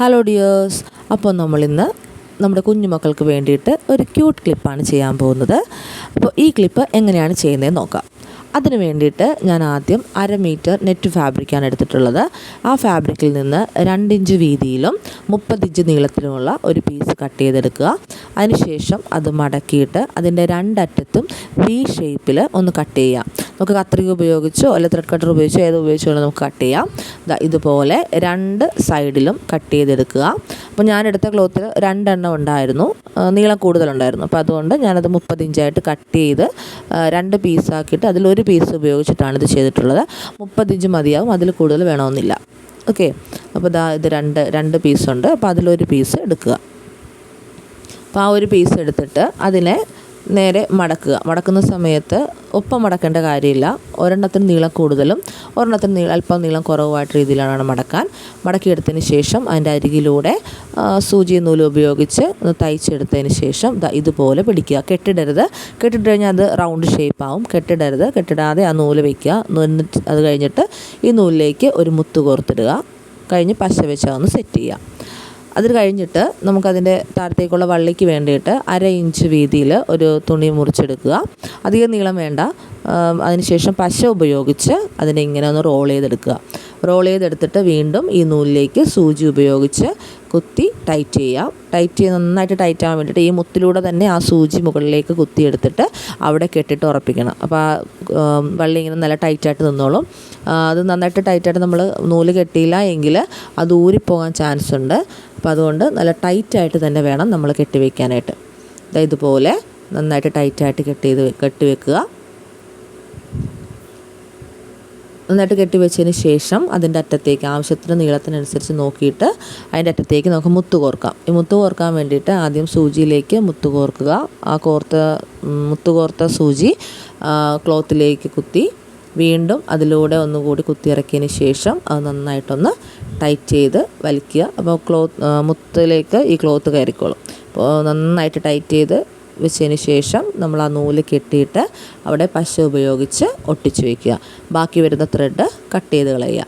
Hello dears അപ്പോൾ നമ്മളിന്ന് നമ്മുടെ കുഞ്ഞുമക്കൾക്ക് വേണ്ടിയിട്ട് ഒരു ക്യൂട്ട് ക്ലിപ്പാണ് ചെയ്യാൻ പോകുന്നത്. അപ്പോൾ ഈ ക്ലിപ്പ് എങ്ങനെയാണ് ചെയ്യുന്നതെന്ന് നോക്കാം. അതിന് വേണ്ടിയിട്ട് ഞാൻ ആദ്യം അര മീറ്റർ നെറ്റ് ഫാബ്രിക്കാണ് എടുത്തിട്ടുള്ളത്. ആ ഫാബ്രിക്കിൽ നിന്ന് രണ്ടിഞ്ച് വീതിയിലും മുപ്പത്തിഞ്ച് നീളത്തിലുമുള്ള ഒരു പീസ് കട്ട് ചെയ്തെടുക്കുക. അതിനുശേഷം അത് മടക്കിയിട്ട് അതിന്റെ രണ്ടറ്റത്തും വി ഷേപ്പിൽ ഒന്ന് കട്ട് ചെയ്യാം നമുക്ക് കത്രിക ഉപയോഗിച്ചോ അല്ലെങ്കിൽ ത്രെഡ് കട്ടർ ഉപയോഗിച്ചോ ഏത് ഉപയോഗിച്ചോ നമുക്ക് കട്ട് ചെയ്യാം. ഇതുപോലെ രണ്ട് സൈഡിലും കട്ട് ചെയ്തെടുക്കുക. അപ്പോൾ ഞാൻ എടുത്ത ക്ലോത്തിൽ രണ്ടെണ്ണം ഉണ്ടായിരുന്നു. നീളം കൂടുതലുണ്ടായിരുന്നു. അപ്പോൾ അതുകൊണ്ട് ഞാനത് മുപ്പത്തിഞ്ചായിട്ട് കട്ട് ചെയ്ത് രണ്ട് പീസാക്കിയിട്ട് അതിലൊരു പീസ് ഉപയോഗിച്ചിട്ടാണ് ഇത് ചെയ്തിട്ടുള്ളത്. മുപ്പത്തിഞ്ച് മതിയാവും. അതിൽ കൂടുതൽ വേണമെന്നില്ല. ഓക്കെ അപ്പോൾ ഇതാ ഇത് രണ്ട് രണ്ട് പീസുണ്ട് അപ്പോൾ അതിലൊരു പീസ് എടുക്കുക. അപ്പോൾ ആ ഒരു പീസ് എടുത്തിട്ട് അതിനെ നേരെ മടക്കുക. മടക്കുന്ന സമയത്ത് ഒപ്പം മടക്കേണ്ട കാര്യമില്ല. ഒരെണ്ണത്തിന് നീളം കൂടുതലും ഒരെണ്ണത്തിന് നീളം അല്പം നീളം കുറവായിട്ട് രീതിയിലാണ് മടക്കാൻ. മടക്കിയെടുത്തതിന് ശേഷം അതിന്റെ അരികിലൂടെ സൂചി നൂൽ ഉപയോഗിച്ച് ഒന്ന് തയ്ച്ചെടുത്തതിന് ശേഷം ഇതുപോലെ പിടിക്കുക. കെട്ടിടരുത്. കെട്ടിട്ട് കഴിഞ്ഞാൽ അത് റൗണ്ട് ഷേപ്പ് ആവും. കെട്ടിടരുത്. കെട്ടിടാതെ ആ നൂൽ വയ്ക്കുക അത് കഴിഞ്ഞിട്ട് ഈ നൂലിലേക്ക് ഒരു മുത്ത് കോർത്തിടുക. കഴിഞ്ഞ് പശ വെച്ച് അതൊന്ന് സെറ്റ് ചെയ്യുക. അത് കഴിഞ്ഞിട്ട് നമുക്കതിന്റെ താഴത്തേക്കുള്ള വള്ളിക്ക് വേണ്ടിയിട്ട് അര ഇഞ്ച് വീതിയിൽ ഒരു തുണി മുറിച്ചെടുക്കുക. അധികം നീളം വേണ്ട. അതിനുശേഷം പശ ഉപയോഗിച്ച് അതിനെ ഇങ്ങനെ ഒന്ന് റോൾ ചെയ്തെടുക്കുക. റോൾ ചെയ്തെടുത്തിട്ട് വീണ്ടും ഈ നൂലിലേക്ക് സൂചി ഉപയോഗിച്ച് കുത്തി ടൈറ്റ് ചെയ്യാം ടൈറ്റ് ചെയ്ത് നന്നായിട്ട് ടൈറ്റ് ആവാൻ വേണ്ടിയിട്ട് ഈ മുത്തിലൂടെ തന്നെ ആ സൂചി മുകളിലേക്ക് കുത്തിയെടുത്തിട്ട് അവിടെ കെട്ടിട്ട് ഉറപ്പിക്കണം. അപ്പോൾ ആ വള്ളി ഇങ്ങനെ നല്ല ടൈറ്റായിട്ട് നിന്നോളും. അത് നന്നായിട്ട് ടൈറ്റായിട്ട് നമ്മൾ നൂൽ കെട്ടിയില്ല എങ്കിൽ അത് ഊരിപ്പോകാൻ ചാൻസ് ഉണ്ട്. അപ്പോൾ അതുകൊണ്ട് നല്ല ടൈറ്റായിട്ട് തന്നെ വേണം നമ്മൾ കെട്ടി അതായത് ഇതുപോലെ നന്നായിട്ട് ടൈറ്റായിട്ട് കെട്ടി കെട്ടിവെക്കുക കെട്ടി വെക്കുക. നന്നായിട്ട് കെട്ടി വെച്ചതിന് ശേഷം അതിന്റെ അറ്റത്തേക്ക് ആവശ്യത്തിന് നീളത്തിനനുസരിച്ച് നോക്കിയിട്ട് അതിന്റെ അറ്റത്തേക്ക് നമുക്ക് മുത്ത് കോർക്കാം. ഈ മുത്ത് കോർക്കാൻ വേണ്ടിയിട്ട് ആദ്യം സൂചിയിലേക്ക് മുത്ത് കോർക്കുക. ആ കോർത്ത മുത്ത് കോർത്ത സൂചി ക്ലോത്തിലേക്ക് കുത്തി വീണ്ടും അതിലൂടെ ഒന്നുകൂടി കുത്തിയിറക്കിയതിന് ശേഷം അത് നന്നായിട്ടൊന്ന് ടൈറ്റ് ചെയ്ത് വലിക്കുക. അപ്പോൾ ക്ലോത്ത് മുത്തിലേക്ക് ഈ ക്ലോത്ത് കയറിക്കോളും. അപ്പോൾ നന്നായിട്ട് ടൈറ്റ് ചെയ്ത് വെച്ചതിന് ശേഷം നമ്മൾ ആ നൂൽ കെട്ടിയിട്ട് അവിടെ പശ ഉപയോഗിച്ച് ഒട്ടിച്ചു വയ്ക്കുക ബാക്കി വരുന്ന ത്രെഡ് കട്ട് ചെയ്ത് കളയുക.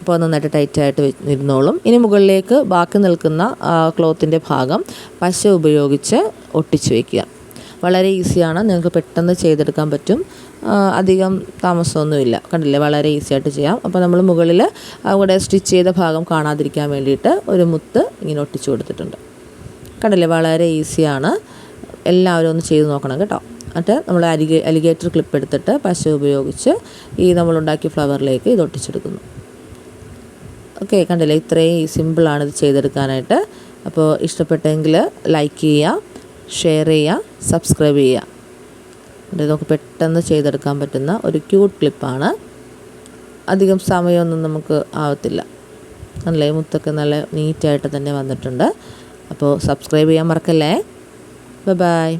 അപ്പോൾ നന്നായിട്ട് ടൈറ്റായിട്ട് ഇരുന്നോളും. ഇനി മുകളിലേക്ക് ബാക്കി നിൽക്കുന്ന ക്ലോത്തിന്റെ ഭാഗം പശ ഉപയോഗിച്ച് ഒട്ടിച്ചു വയ്ക്കുക വളരെ ഈസിയാണ്. നിങ്ങൾക്ക് പെട്ടെന്ന് ചെയ്തെടുക്കാൻ പറ്റും. അധികം താമസമൊന്നുമില്ല. കണ്ടില്ലേ? വളരെ ഈസി ആയിട്ട് ചെയ്യാം. അപ്പോൾ നമ്മൾ മുകളിൽ അവിടെ സ്റ്റിച്ച് ചെയ്ത ഭാഗം കാണാതിരിക്കാൻ വേണ്ടിയിട്ട് ഒരു മുത്ത് ഇങ്ങനെ ഒട്ടിച്ചു കൊടുത്തിട്ടുണ്ട്. കണ്ടില്ലേ? വളരെ ഈസിയാണ്. എല്ലാവരും ഒന്ന് ചെയ്ത് നോക്കണം കേട്ടോ. എന്നിട്ട് നമ്മൾ അലിഗേ അലിഗേറ്റർ ക്ലിപ്പ് എടുത്തിട്ട് പശ ഉപയോഗിച്ച് ഈ നമ്മളുണ്ടാക്കിയ ഫ്ലവറിലേക്ക് ഇത് ഒട്ടിച്ചെടുക്കുന്നു. ഓക്കെ കണ്ടില്ലേ? ഇത്രയും സിമ്പിളാണ് ഇത് ചെയ്തെടുക്കാനായിട്ട്. അപ്പോൾ ഇഷ്ടപ്പെട്ടെങ്കിൽ ലൈക്ക് ചെയ്യുക. ഷെയർ ചെയ്യുക സബ്സ്ക്രൈബ് ചെയ്യുക. ഇത് നമുക്ക് പെട്ടെന്ന് ചെയ്തെടുക്കാൻ പറ്റുന്ന ഒരു ക്യൂട്ട് ക്ലിപ്പാണ് അധികം സമയമൊന്നും നമുക്ക് ആവത്തില്ല. നല്ല മുത്തൊക്കെ നല്ല നീറ്റായിട്ട് തന്നെ വന്നിട്ടുണ്ട്. അപ്പോൾ സബ്സ്ക്രൈബ് ചെയ്യാൻ മറക്കല്ലേ? ബൈ